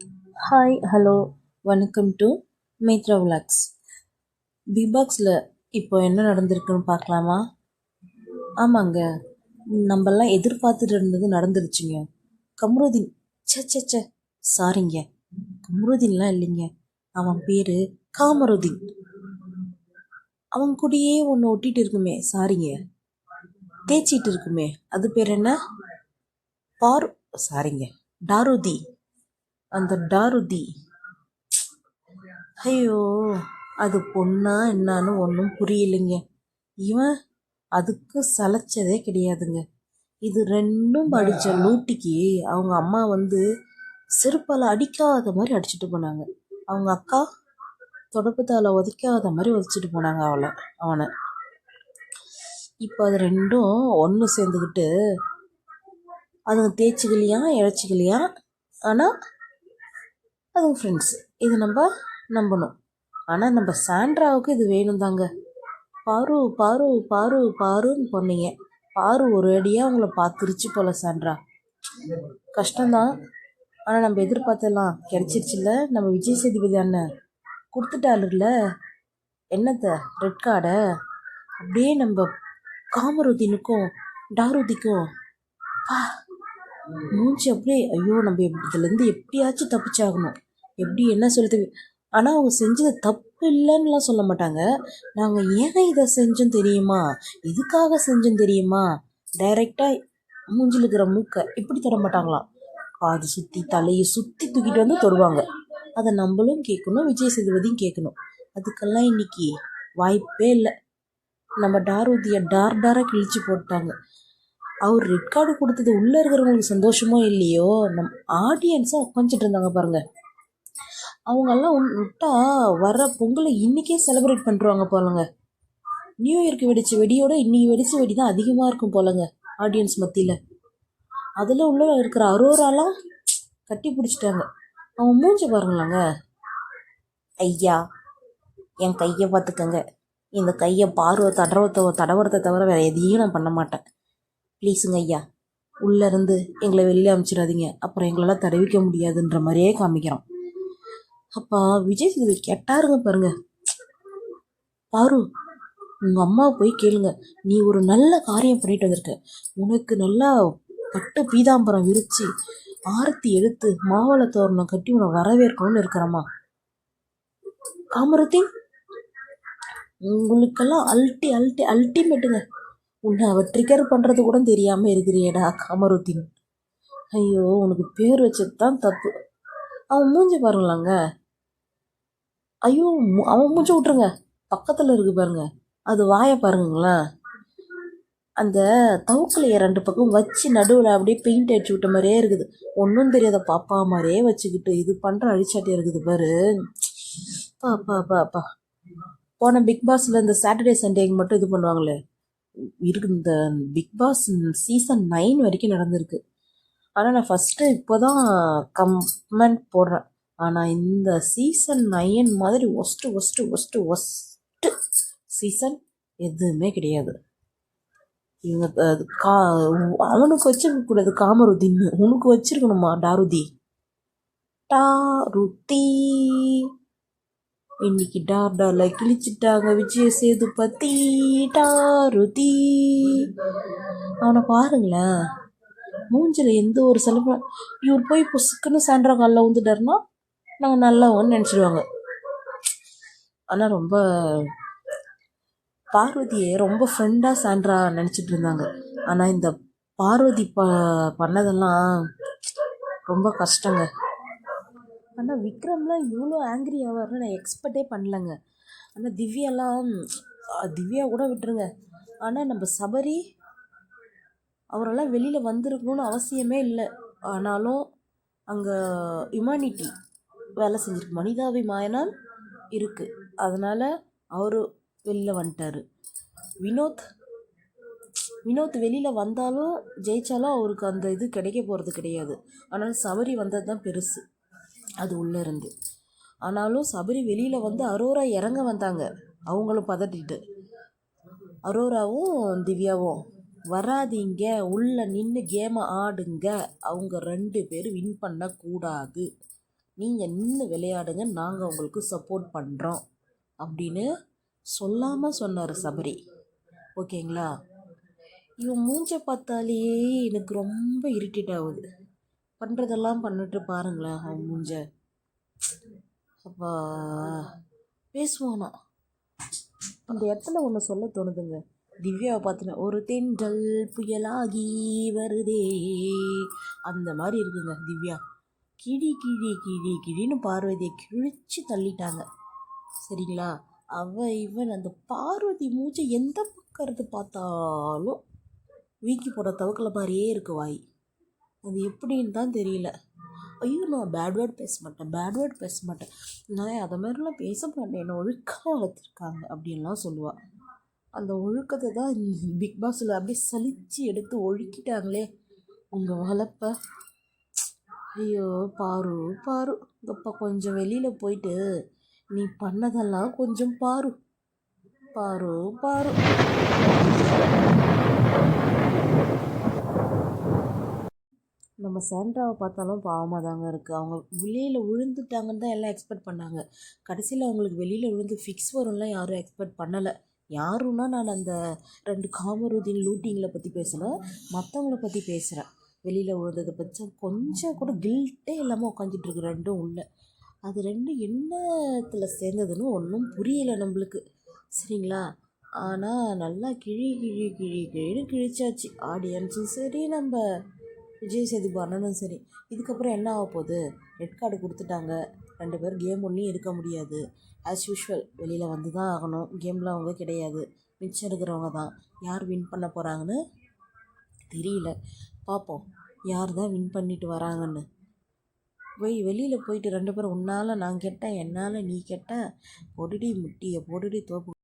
Hi hello வணக்கம் to Maitra vlogs பிபாக்ஸில் பாக்ஸில் இப்போ என்ன நடந்திருக்குன்னு பார்க்கலாமா? ஆமாங்க நம்மெல்லாம் எதிர்பார்த்துட்டு இருந்தது நடந்துருச்சுங்க. கம்ருதீன் ச்சே ச்சே ச்சே சாரிங்க கம்ருதீன்லாம் இல்லைங்க. அவன் பேர் காமருதீன். அவன் கூடயே ஒன்று ஒட்டிட்டு இருக்குமே சாரிங்க தேய்ச்சிட்டு இருக்குமே. அது பேர் என்ன? பார் சாரிங்க டாருதி அந்த டாருதி. ஐயோ அது பொண்ணா என்னான்னு ஒன்றும் புரியலைங்க. இவன் அதுக்கு சளைச்சதே கிடையாதுங்க. இது ரெண்டும் அடித்த லூட்டிக்கு அவங்க அம்மா வந்து செருப்பால் அடிக்காத மாதிரி அடிச்சுட்டு போனாங்க. அவங்க அக்கா தொடப்பத்தால் உதைக்காத மாதிரி உதைச்சிட்டு போனாங்க அவளை அவனை. இப்போ அது ரெண்டும் ஒன்று சேர்ந்துக்கிட்டு அதுங்க தேய்ச்சிக்கலையா இழைச்சிக்கலையா? ஆனால் அதுவும் ஃப்ரெண்ட்ஸு இது நம்ம நம்பணும். ஆனால் நம்ம சாண்ட்ராவுக்கு இது வேணும் தாங்க பாரு பாரு பாரு பாருன்னு பொண்ணுங்க. பாரு ஒரு அடியாக அவங்கள பார்த்துருச்சு போல சாண்ட்ரா. கஷ்டம்தான். ஆனால் நம்ம எதிர்பார்த்தெல்லாம் கிடைச்சிருச்சுல்ல. நம்ம விஜய் சேதுபதி அண்ணன் கொடுத்துட்டாருல்ல. என்னத்தை? ரெட் கார்டை அப்படியே நம்ம காமருதீனுக்கும் டாருதிக்கும் பா மூஞ்சி அப்படியே ஐயோ நம்ம இதுலேருந்து எப்படியாச்சும் தப்பிச்சாகணும். எப்படி என்ன சொல்லுது ஆனால் அவங்க செஞ்சது தப்பு இல்லைன்னுலாம் சொல்ல மாட்டாங்க. நாங்கள் ஏன் இதை செஞ்சோம் தெரியுமா? எதுக்காக செஞ்சோம் தெரியுமா? டைரெக்டாக மூஞ்சில் இருக்கிற மூக்கை இப்படி தொட மாட்டாங்களாம். காது சுற்றி தலையை சுற்றி தூக்கிட்டு வந்து தொடுவாங்க. அதை நம்மளும் கேட்கணும் விஜய் சேதுபதியும் கேட்கணும். அதுக்கெல்லாம் இன்னைக்கு வாய்ப்பே இல்லை. நம்ம டாருதியை டார் டாராக கிழிச்சு போட்டாங்க. அவர் ரெட் கார்டு கொடுத்தது உள்ளே இருக்கிறவங்களுக்கு சந்தோஷமோ இல்லையோ நம் ஆடியன்ஸாக உட்காந்துட்டு இருந்தாங்க பாருங்கள் அவங்கெல்லாம் விட்டா வர பொங்கலை இன்றைக்கே செலிப்ரேட் பண்ணுறாங்க போலங்க நியூ இயர்க்கு வெடிச்ச வெடியோட இன்னைக்கு வெடிச்ச வெடி தான் அதிகமாக இருக்கும் போலங்க ஆடியன்ஸ் மத்தியில். அதில் உள்ள இருக்கிற அரோராலாம் கட்டி பிடிச்சிட்டாங்க. அவன் மூஞ்சி பாருங்களாங்க. ஐயா என் கையை பார்த்துக்கங்க. இந்த கையை பார்வை தடவத்தை தடவரத்தை தவிர வேறு எதையும் நான் பண்ண மாட்டேன். ப்ளீஸுங்க ஐயா உள்ளேருந்து எங்களை வெளியே அனுப்பிச்சிடாதீங்க அப்புறம் எங்களால் தடவிக்க முடியாதுன்ற மாதிரியே காமிக்கிறோம். அப்பா விஜய் சேதுபதி கெட்டாருங்க பாருங்க. பாரு உங்கள் அம்மா போய் கேளுங்க. நீ ஒரு நல்ல காரியம் பண்ணிட்டு வந்திருக்க. உனக்கு நல்லா பட்டு பீதாம்பரம் விரித்து ஆரத்தி எடுத்து மாவள தோரணம் கட்டி உன்னை வரவேற்கணும்னு இருக்கிறம்மா. காமரத்தின் உங்களுக்கெல்லாம் அல்டி அல்டி அல்டிமேட்டுங்க உன்னை அவ ட்ரிகர் பண்ணுறது கூட தெரியாமல் இருக்கிறியேடா காமருத்தின். ஐயோ உனக்கு பேர் வச்சது தான் தப்பு. அவன் மூஞ்சி பாருங்களாங்க. ஐயோ மு- அவன் மூஞ்சி விட்ருங்க பக்கத்தில் இருக்கு பாருங்க. அது வாயை பாருங்களேன். அந்த தவுக்கலையை ரெண்டு பக்கம் வச்சு நடுவில் அப்படியே பெயிண்ட் அடிச்சு விட்ட மாதிரியே இருக்குது. ஒன்றும் தெரியாத பாப்பா மாதிரியே வச்சுக்கிட்டு இது பண்ணுற அடிச்சாட்டி இருக்குது பாரு. பா பா பா பா போன பிக் பாஸில் இந்த சாட்டர்டே சண்டேக்கு மட்டும் இது பண்ணுவாங்களே. இருக்கு இந்த பிக் பாஸ் சீசன் நைன் வரைக்கும் நடந்திருக்கு. ஆனால் நான் ஃபஸ்ட்டு இப்போ தான் கமெண்ட் போடுறேன். ஆனால் இந்த சீசன் நயன் மாதிரி worst worst worst worst season எதுவுமே கிடையாது. இவங்க அது கா அவனுக்கு வச்சிருக்க கூடாது காமருதின்னு உனக்கு வச்சிருக்கணுமா டாருதி? டாருதி. இன்னைக்கு டார் டார்ல கிழிச்சிட்டாங்க விஜய் சேதுபதி. டாருதி. அவனை பாருங்களேன். மூஞ்சில் எந்த ஒரு செலவு இவர் போய் புசுக்குன்னு சாண்ட்ரா காலில் வந்துட்டாருன்னா நாங்கள் நல்லாவோன்னு நினச்சிடுவாங்க ஆனால் ரொம்ப பார்வதியை ரொம்ப ஃப்ரெண்டாக சாண்ட்ரா நினச்சிட்டு இருந்தாங்க. ஆனால் இந்த பார்வதி ப பண்ணதெல்லாம் ரொம்ப கஷ்டங்க. ஆனால் விக்ரம்லாம் இவ்வளோ ஆங்கிரி ஆவார்னு நான் எக்ஸ்பெக்டே பண்ணலங்க. ஆனால் திவ்யாலாம் திவ்யா கூட விட்டுருங்க. ஆனால் நம்ம சபரி அவரெல்லாம் வெளியில் வந்திருக்கணும்னு அவசியமே இல்லை. ஆனாலும் அங்கே ஹியூமானிட்டி வேலை செஞ்சிருக்கு. மனிதாபிமானம் இருக்குது அதனால் அவர் வெளியில் வந்துட்டார். வினோத் வினோத் வெளியில் வந்தாலும் ஜெயித்தாலும் அவருக்கு அந்த இது கிடைக்க போகிறது கிடையாது. ஆனால் சபரி வந்தது தான் பெருசு. அது உள்ளே இருந்து. ஆனாலும் சபரி வெளியில் வந்து அரோரா இறங்க வந்தாங்க. அவங்களும் பதட்டிட்டு. அரோராவும் திவ்யாவும் வராதீங்க உள்ள நின்று கேமை ஆடுங்க. அவங்க ரெண்டு பேரும் வின் பண்ணக்கூடாது. நீங்கள் நின்று விளையாடுங்க நாங்கள் உங்களுக்கு சப்போர்ட் பண்ணுறோம் அப்படின்னு சொல்லாமல் சொன்னார் சபரி. ஓகேங்களா? இவன் மூஞ்ச பார்த்தாலே எனக்கு ரொம்ப இரிட்டேட் ஆகுது. பண்ணுறதெல்லாம் பண்ணிட்டு பாருங்களேன் அவன் மூஞ்ச. அப்பா பேசுவானா? அந்த இடத்துல ஒன்று சொல்ல தோணுதுங்க? திவ்யாவை பார்த்தினா ஒரு தென்றல் புயலாகி வருதே. அந்த மாதிரி இருக்குங்க திவ்யா. கிழி கிழி கிழி கிழின்னு பார்வதியை கிழிச்சு தள்ளிட்டாங்க. சரிங்களா? அவ இவன் அந்த பார்வதி மூச்சை எந்த பக்கம் இருந்து பார்த்தாலும் வீக்கி போகிற தவக்கில் மாதிரியே இருக்கு வாய். அது எப்படின்னு தான் தெரியல. ஐயோ நான் பேட் வேர்ட் பேச மாட்டேன் பேட் வேர்ட் பேச மாட்டேன். நான் அதை மாதிரிலாம் பேச மாட்டேன் என்னை ஒழுக்கமாக வளர்த்துருக்காங்க அப்படின்லாம் சொல்லுவாள் அந்த ஒழுக்கத்தை தான் பிக் பாஸில் அப்படியே சலித்து எடுத்து ஒழுக்கிட்டாங்களே. உங்கள் வளர்ப்ப ஐயோ பாரு பாரு. இதப்பா கொஞ்சம் வெளியில் போயிட்டு நீ பண்ணதெல்லாம் கொஞ்சம் பாரு. பாரு பாரு. நம்ம சாண்ட்ராவை பார்த்தாலும் பாவமாக தாங்க இருக்குது அவங்க வெளியில் விழுந்துட்டாங்கன்னு தான் எல்லாம் எக்ஸ்பெக்ட் பண்ணாங்க. கடைசியில் அவங்களுக்கு வெளியில் விழுந்து ஃபிக்ஸ் வரும்லாம் யாரும் எக்ஸ்பெக்ட் பண்ணலை. யாருன்னா நான் அந்த ரெண்டு காமருதீன் லூட்டிங்களை பற்றி பேசலை மற்றவங்கள பற்றி பேசுகிறேன். வெளியில் விழுந்ததை பற்றி கொஞ்சம் கூட கில்ட்டே இல்லாமல் உட்காந்துட்டு இருக்கு ரெண்டும் உள்ள. அது ரெண்டும் என்னத்தில் சேர்ந்ததுன்னு ஒன்றும் புரியலை நம்மளுக்கு. சரிங்களா? ஆனால் நல்லா கிழி கிழி கிழி கிழின்னு கிழிச்சாச்சு. ஆடியன்ஸும் சரி நம்ம விஜய் சேதுபதி அண்ணனும் சரி. இதுக்கப்புறம் என்ன ஆக போகுது ரெட் கார்டு கொடுத்துட்டாங்க. ரெண்டு பேரும் கேம் ஒன்றும் இருக்க முடியாது. ஆஸ் யூஷுவல் வெளியில் வந்து தான் ஆகணும் கேமில் அவங்க கிடையாது. மிச்சம் இருக்கிறவங்க தான். யார் வின் பண்ண போகிறாங்கன்னு தெரியல. பார்ப்போம் யார் தான் வின் பண்ணிட்டு வராங்கன்னு. போய் வெளியில் போயிட்டு ரெண்டு பேரும் உன்னால் நான் கெட்டேன் என்னால் நீ கெட்ட பொடுடி முட்டியை பொடுடி தோப்பு